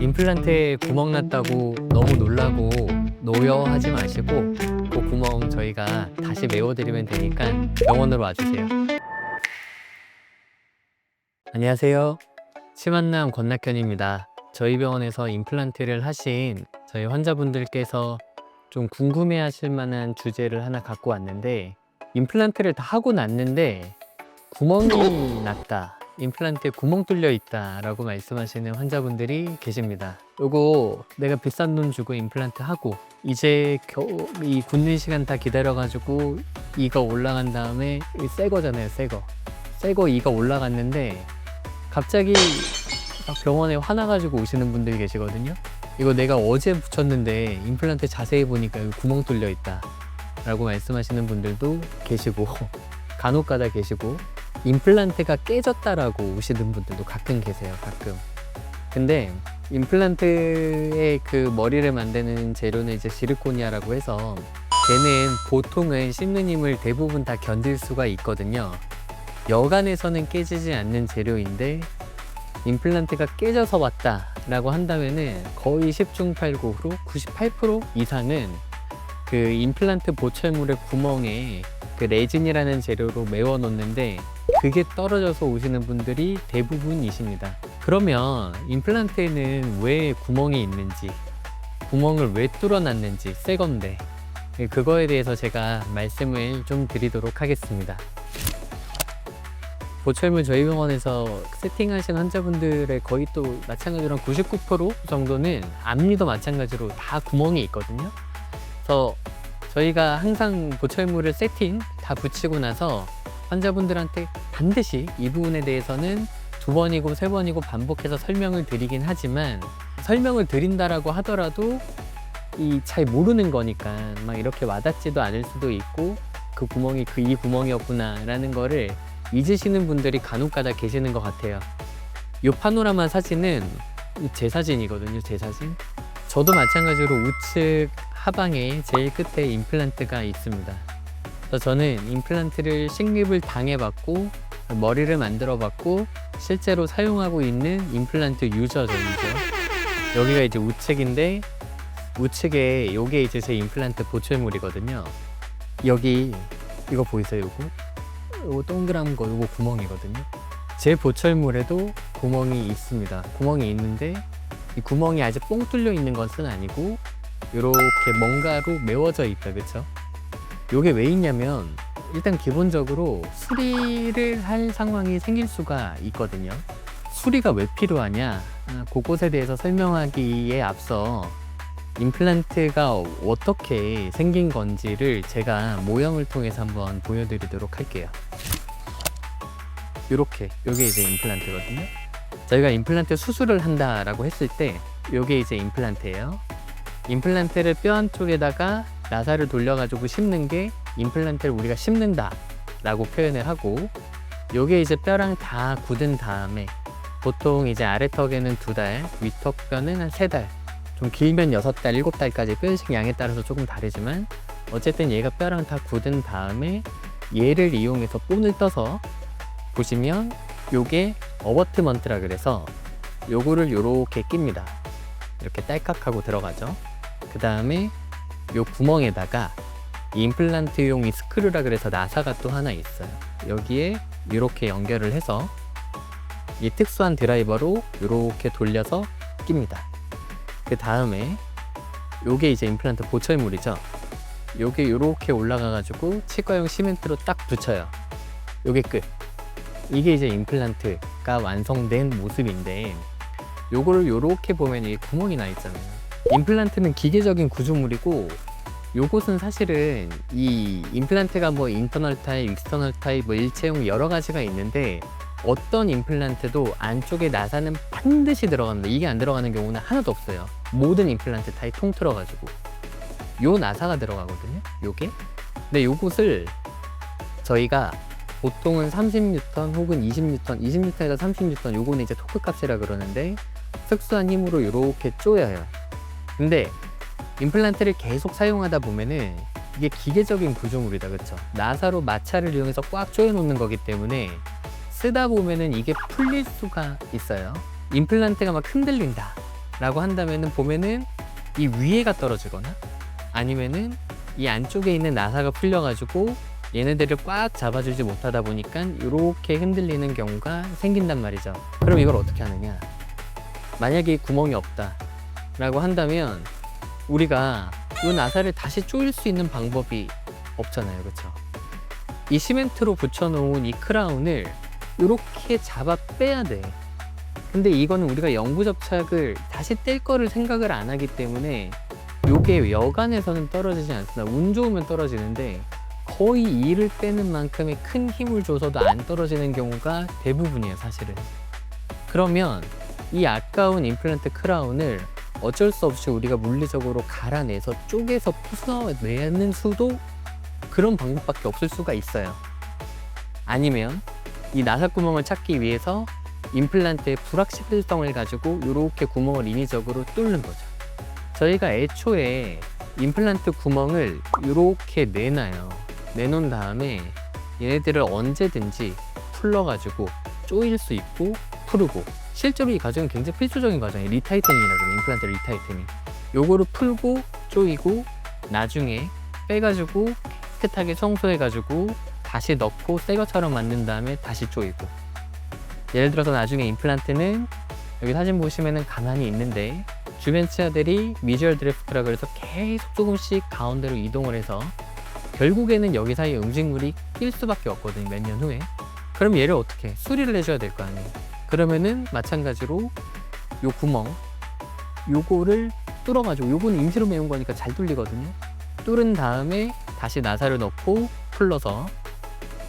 임플란트에 구멍 났다고 너무 놀라고 노여하지 마시고 그 구멍 저희가 다시 메워드리면 되니까 병원으로 와주세요. 안녕하세요. 치만남 권낙현입니다. 저희 병원에서 임플란트를 하신 저희 환자분들께서 좀 궁금해 하실 만한 주제를 하나 갖고 왔는데 임플란트를 다 하고 났는데 구멍이 났다. 임플란트에 구멍 뚫려 있다라고 말씀하시는 환자분들이 계십니다. 요거 내가 비싼 돈 주고 임플란트 하고 이제 겨우 이 굳는 시간 다 기다려가지고 이가 올라간 다음에 새 거잖아요, 새 거. 새 거 이가 올라갔는데 갑자기 막 병원에 화나가지고 오시는 분들이 계시거든요. 이거 내가 어제 붙였는데 임플란트 자세히 보니까 구멍 뚫려 있다. 라고 말씀하시는 분들도 계시고 간혹 가다 계시고 임플란트가 깨졌다라고 오시는 분들도 가끔 계세요. 가끔. 근데 임플란트의 그 머리를 만드는 재료는 이제 시르코니아라고 해서 걔는 보통은 씹는 힘을 대부분 다 견딜 수가 있거든요. 여간에서는 깨지지 않는 재료인데 임플란트가 깨져서 왔다라고 한다면은 거의 10중 8구로 98% 이상은 그 임플란트 보철물의 구멍에 그 레진이라는 재료로 메워 놓는데 그게 떨어져서 오시는 분들이 대부분이십니다. 그러면 임플란트에는 왜 구멍이 있는지, 구멍을 왜 뚫어놨는지 새 건데 그거에 대해서 제가 말씀을 좀 드리도록 하겠습니다. 보철물 저희 병원에서 세팅하신 환자분들의 거의 또 마찬가지로 한99% 정도는 앞니도 마찬가지로 다 구멍이 있거든요. 그래서 저희가 항상 보철물을 세팅 다 붙이고 나서 환자분들한테 반드시 이 부분에 대해서는 두 번이고 세 번이고 반복해서 설명을 드리긴 하지만 설명을 드린다라고 하더라도 이 잘 모르는 거니까 막 이렇게 와닿지도 않을 수도 있고 그 구멍이 그 이 구멍이었구나라는 거를 잊으시는 분들이 간혹가다 계시는 것 같아요. 이 파노라마 사진은 제 사진이거든요, 제 사진. 저도 마찬가지로 우측 하방에 제일 끝에 임플란트가 있습니다. 그래서 저는 임플란트를 식립을 당해봤고 머리를 만들어봤고 실제로 사용하고 있는 임플란트 유저전이죠. 여기가 이제 우측인데 우측에 요게 이제 제 임플란트 보철물이거든요. 여기 이거 보이세요? 요거? 요거 동그란 거 요거 구멍이거든요. 제 보철물에도 구멍이 있습니다. 구멍이 있는데 이 구멍이 아직 뽕 뚫려 있는 것은 아니고 이렇게 뭔가로 메워져 있다 그쵸? 요게 왜 있냐면 일단 기본적으로 수리를 할 상황이 생길 수가 있거든요. 수리가 왜 필요하냐? 아, 그것에 대해서 설명하기에 앞서 임플란트가 어떻게 생긴 건지를 제가 모형을 통해서 한번 보여드리도록 할게요. 이렇게 요게 이제 임플란트거든요. 저희가 임플란트 수술을 한다라고 했을 때 요게 이제 임플란트예요. 임플란트를 뼈 안쪽에다가 나사를 돌려가지고 심는 게 임플란트를 우리가 심는다 라고 표현을 하고 요게 이제 뼈랑 다 굳은 다음에 보통 이제 아래턱에는 두 달, 위턱 뼈는 한 세 달, 좀 길면 여섯 달, 일곱 달까지 뼈식 양에 따라서 조금 다르지만 어쨌든 얘가 뼈랑 다 굳은 다음에 얘를 이용해서 본을 떠서 보시면 요게 어버트먼트라 그래서 요거를 요렇게 낍니다. 이렇게 딸깍하고 들어가죠. 그 다음에 요 구멍에다가 이 임플란트용 이 스크류라 그래서 나사가 또 하나 있어요. 여기에 이렇게 연결을 해서 이 특수한 드라이버로 이렇게 돌려서 낍니다. 그 다음에 요게 이제 임플란트 보철물이죠. 요게 이렇게 올라가가지고 치과용 시멘트로 딱 붙여요. 요게 끝. 이게 이제 임플란트가 완성된 모습인데 요거를 요렇게 보면 이 구멍이 나 있잖아요. 임플란트는 기계적인 구조물이고 요것은 사실은 이 임플란트가 뭐 인터널 타입, 익스터널 타입, 뭐 일체형 여러 가지가 있는데 어떤 임플란트도 안쪽에 나사는 반드시 들어갑니다. 이게 안 들어가는 경우는 하나도 없어요. 모든 임플란트 타입 통틀어 가지고 요 나사가 들어가거든요. 요게. 근데 요것을 저희가 보통은 30N 혹은 20N, 20N에서 30N 요거는 이제 토크 값이라 그러는데 특수한 힘으로 이렇게 쪼여요. 근데 임플란트를 계속 사용하다 보면은 이게 기계적인 구조물이다 그쵸 나사로 마찰을 이용해서 꽉 조여 놓는 거기 때문에 쓰다 보면은 이게 풀릴 수가 있어요 임플란트가 막 흔들린다 라고 한다면은 보면은 이 위에가 떨어지거나 아니면은 이 안쪽에 있는 나사가 풀려가지고 얘네들을 꽉 잡아주지 못하다 보니까 이렇게 흔들리는 경우가 생긴단 말이죠. 그럼 이걸 어떻게 하느냐? 만약에 이 구멍이 없다 라고 한다면 우리가 이 나사를 다시 조일 수 있는 방법이 없잖아요. 그렇죠? 이 시멘트로 붙여놓은 이 크라운을 이렇게 잡아 빼야 돼. 근데 이거는 우리가 영구 접착을 다시 뗄 거를 생각을 안 하기 때문에 요게 여간에서는 떨어지지 않습니다. 운 좋으면 떨어지는데 거의 이를 빼는 만큼의 큰 힘을 줘서도 안 떨어지는 경우가 대부분이에요, 사실은. 그러면 이 아까운 임플란트 크라운을 어쩔 수 없이 우리가 물리적으로 갈아내서 쪼개서 부숴내는 수도 그런 방법밖에 없을 수가 있어요. 아니면 이 나사 구멍을 찾기 위해서 임플란트의 불확실성을 가지고 이렇게 구멍을 인위적으로 뚫는 거죠. 저희가 애초에 임플란트 구멍을 이렇게 내놔요. 내놓은 다음에 얘네들을 언제든지 풀러가지고 조일 수 있고 풀고 실제로 이 과정은 굉장히 필수적인 과정이에요. 리타이트닝이라고 해요. 임플란트 리타이트닝. 요거를 풀고 조이고 나중에 빼가지고 깨끗하게 청소해가지고 다시 넣고 새 것처럼 만든 다음에 다시 조이고 예를 들어서 나중에 임플란트는 여기 사진 보시면은 가만히 있는데 주변 치아들이 미주얼 드래프트라 그래서 계속 조금씩 가운데로 이동을 해서 결국에는 여기 사이에 음식물이 낄 수밖에 없거든요 몇 년 후에 그럼 얘를 어떻게 해? 수리를 해줘야 될 거 아니에요 그러면은 마찬가지로 요 구멍 요거를 뚫어가지고 요거는 임시로 메운 거니까 잘 뚫리거든요 뚫은 다음에 다시 나사를 넣고 풀러서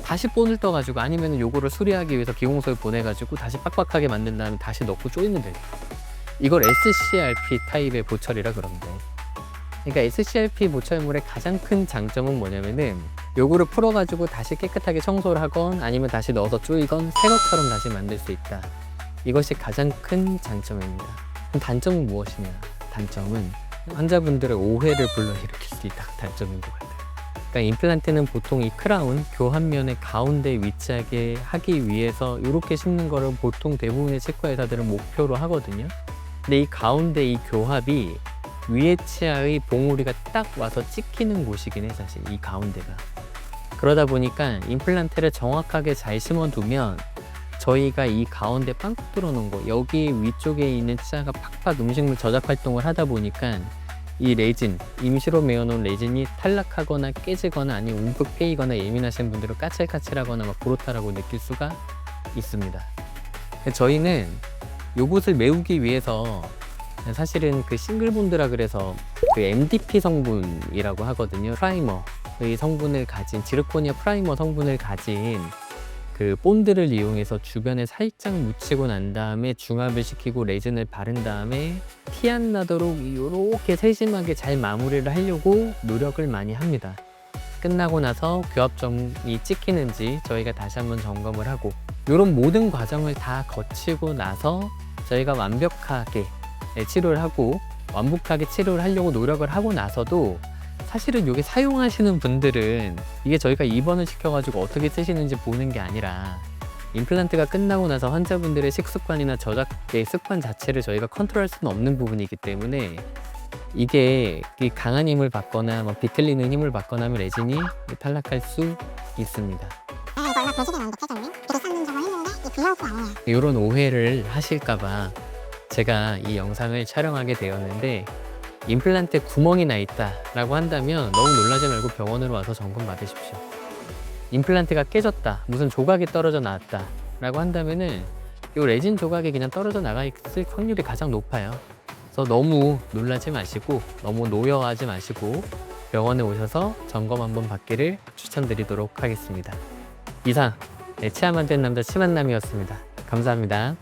다시 본을 떠가지고 아니면 요거를 수리하기 위해서 기공소에 보내가지고 다시 빡빡하게 만든 다음에 다시 넣고 조이면 돼요. 이걸 SCRP 타입의 보철이라 그러는데. 그러니까 SCRP 보철물의 가장 큰 장점은 뭐냐면은 요거를 풀어가지고 다시 깨끗하게 청소를 하건 아니면 다시 넣어서 조이건 새 것처럼 다시 만들 수 있다. 이것이 가장 큰 장점입니다. 단점은 무엇이냐? 단점은 환자분들의 오해를 불러일으킬 수 있다. 단점인 것 같아요. 그러니까 임플란트는 보통 이 크라운 교환면의 가운데 위치하게 하기 위해서 이렇게 심는 거를 보통 대부분의 치과 의사들은 목표로 하거든요. 근데 이 가운데 이 교합이 위에 치아의 봉우리가 딱 와서 찍히는 곳이긴 해 사실 이 가운데가. 그러다 보니까 임플란트를 정확하게 잘 심어두면 저희가 이 가운데 빵 뚫어놓은 거 여기 위쪽에 있는 치아가 팍팍 음식물 저작 활동을 하다 보니까 이 레진, 임시로 메어놓은 레진이 탈락하거나 깨지거나 아니면 움푹 패이거나 예민하신 분들은 까칠까칠하거나 막 보로타라고 느낄 수가 있습니다. 저희는 요것을 메우기 위해서 사실은 그 싱글본드라 그래서 그 MDP 성분이라고 하거든요. 프라이머의 성분을 가진 지르코니아 프라이머 성분을 가진 그 본드를 이용해서 주변에 살짝 묻히고 난 다음에 중합을 시키고 레진을 바른 다음에 티 안 나도록 이렇게 세심하게 잘 마무리를 하려고 노력을 많이 합니다. 끝나고 나서 교합점이 찍히는지 저희가 다시 한번 점검을 하고 이런 모든 과정을 다 거치고 나서 저희가 완벽하게 치료를 하고 완벽하게 치료를 하려고 노력을 하고 나서도 사실은 이게 사용하시는 분들은 이게 저희가 입원을 시켜가지고 어떻게 쓰시는지 보는 게 아니라 임플란트가 끝나고 나서 환자분들의 식습관이나 저작의 습관 자체를 저희가 컨트롤할 수는 없는 부분이기 때문에 이게 이 강한 힘을 받거나 뭐 비틀리는 힘을 받거나 하면 레진이 탈락할 수 있습니다. 아 이거 얼마 했는데 이 이런 오해를 하실까봐 제가 이 영상을 촬영하게 되었는데 임플란트에 구멍이 나 있다라고 한다면 너무 놀라지 말고 병원으로 와서 점검 받으십시오. 임플란트가 깨졌다, 무슨 조각이 떨어져 나왔다라고 한다면은 이 레진 조각이 그냥 떨어져 나가 있을 확률이 가장 높아요. 그래서 너무 놀라지 마시고 너무 노여워하지 마시고 병원에 오셔서 점검 한번 받기를 추천드리도록 하겠습니다. 이상 네, 치아만 된 남자 치만남이었습니다. 감사합니다.